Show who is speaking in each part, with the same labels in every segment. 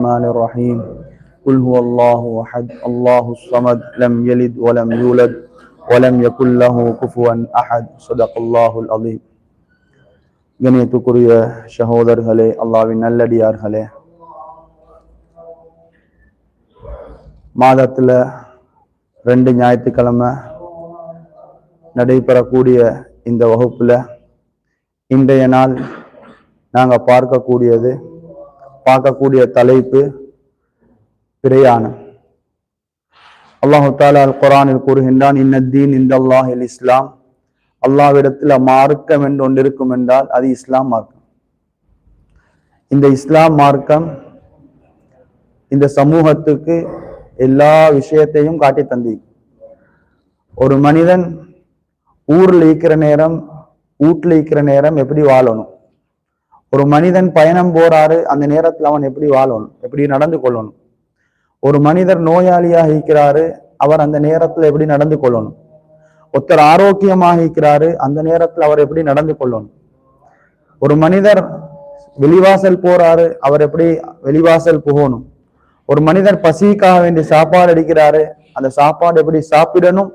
Speaker 1: الرحمن الرحيم قل هو الله أحد الله الصمد لم يلد ولم يولد ولم يكن له كفوا أحد صدق الله العظيم கணியத்துக்குரிய சகோதரர்களே அல்லாவின் நல்லடியார்களே மாதத்துல ரெண்டு ஞாயிற்றுக்கிழமை நடைபெறக்கூடிய இந்த வகுப்புல இன்றைய நாள் நாங்க பார்க்கக்கூடியது பார்க்கக்கூடிய தலைப்பு பிரயாணம் அல்லாஹு தாலா அல் குரானில் கூறுகின்றான் இன்னத்தீன் இந்த அல்லாஹில் இஸ்லாம். அல்லாவிடத்துல மார்க்கம் என்று ஒன்று இருக்கும் என்றால் அது இஸ்லாம் மார்க்கம். இந்த இஸ்லாம் மார்க்கம் இந்த சமூகத்துக்கு எல்லா விஷயத்தையும் காட்டி தந்தி ஒரு மனிதன் ஊர்ல இருக்கிற நேரம் வீட்டில் இருக்கிற நேரம் எப்படி வாழணும்? ஒரு மனிதன் பயணம் போறாரு அந்த நேரத்தில் அவன் எப்படி வாழணும் எப்படி நடந்து கொள்ளணும்? ஒரு மனிதர் நோயாளியாக இருக்கிறாரு அவர் அந்த நேரத்தில் எப்படி நடந்து கொள்ளணும்? ஒருத்தர் ஆரோக்கியமாக இருக்கிறாரு அந்த நேரத்தில் அவர் எப்படி நடந்து கொள்ளணும்? ஒரு மனிதர் வெளிவாசல் போறாரு அவர் எப்படி வெளிவாசல் புகணும்? ஒரு மனிதர் பசிக்காக வேண்டி சாப்பாடு அடிக்கிறாரு அந்த சாப்பாடு எப்படி சாப்பிடணும்?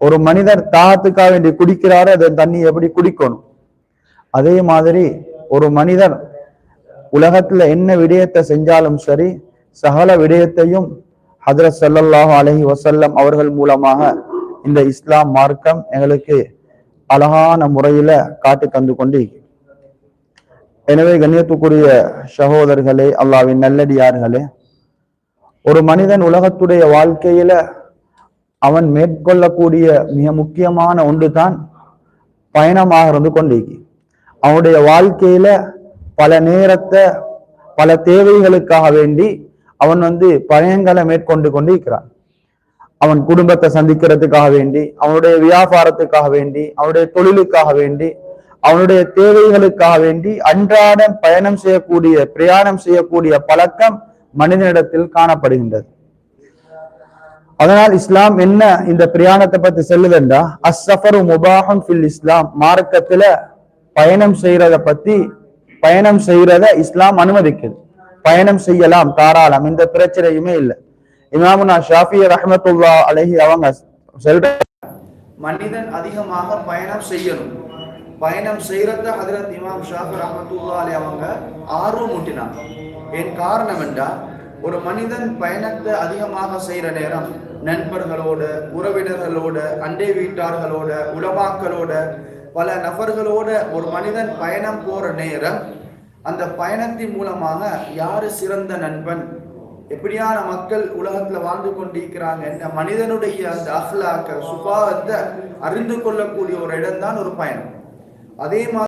Speaker 1: ஒரு மனிதர் தாகத்துக்காக வேண்டி குடிக்கிறாரு அந்த தண்ணி எப்படி குடிக்கணும்? அதே மாதிரி ஒரு மனிதர் உலகத்துல என்ன விடயத்தை செஞ்சாலும் சரி சகல விடயத்தையும் ஹதரத் ஸல்லல்லாஹு அலஹி வசல்லம் அவர்கள் மூலமாக இந்த இஸ்லாம் மார்க்கம் எங்களுக்கு அழகான முறையில காட்டி தந்து கொண்டு எனவே கண்ணியத்துக்குரிய சகோதரர்களே அல்லாவின் நல்லடியார்களே ஒரு மனிதன் உலகத்துடைய வாழ்க்கையில அவன் மேற்கொள்ளக்கூடிய மிக முக்கியமான ஒன்று தான் பயணமாக இருந்து கொண்டிருக்கி அவனுடைய வாழ்க்கையில பல நேரத்தை பல தேவைகளுக்காக வேண்டி அவன் வந்து பயணங்களை மேற்கொண்டு கொண்டு இருக்கிறான் அவன் குடும்பத்தை சந்திக்கிறதுக்காக வேண்டி அவனுடைய வியாபாரத்துக்காக வேண்டி அவனுடைய தொழிலுக்காக வேண்டி அவனுடைய தேவைகளுக்காக வேண்டி அன்றாடம் பயணம் செய்யக்கூடிய பிரயாணம் செய்யக்கூடிய பழக்கம் மனிதனிடத்தில் காணப்படுகின்றது. அதனால் இஸ்லாம் என்ன இந்த பிரயாணத்தை பத்தி சொல்லுதுண்டா? அஸ்ஸஃபரு முபாஹம் ஃபில் இஸ்லாம். மார்க்கத்துல பயணம் செய்யறத பத்தி பயணம் செய்யறத இஸ்லாம் அனுமதிக்குது. பயணம் செய்யலாம் தாராளம் இந்த பிரச்சனையுமே இல்லை. இமாமுனா ஷாஃபி ரஹமத்துல்லா அலஹி அவங்க சொல்ற
Speaker 2: மனிதன் அதிகமாக பயணம் செய்யணும். பயணம் செய்யறத ஹதரத் இமாம் ஷாஃபி ரஹமத்துல்லா அலி அவங்க ஆர்வம் ஊட்டினாங்க. என் காரணம் என்றால் ஒரு மனிதன் பயணத்தை அதிகமாக செய்யற நேரம் நண்பர்களோட உறவினர்களோட அண்டை வீட்டார்களோட உலமாக்களோட பல நபர்களோட ஒரு மனிதன் பயணம் போற நேரம் அந்த பயணத்தின் மூலமாக யாரு சிறந்த நண்பன்? எப்படியான மக்கள் உலகத்துல வாழ்ந்து கொண்டிருக்கிறாங்க என்ற மனிதனுடைய அந்த அஹ்லாக்க சுபாவத்தை அறிந்து கொள்ளக்கூடிய ஒரு இடம்தான் ஒரு பயணம். அதே மாதிரி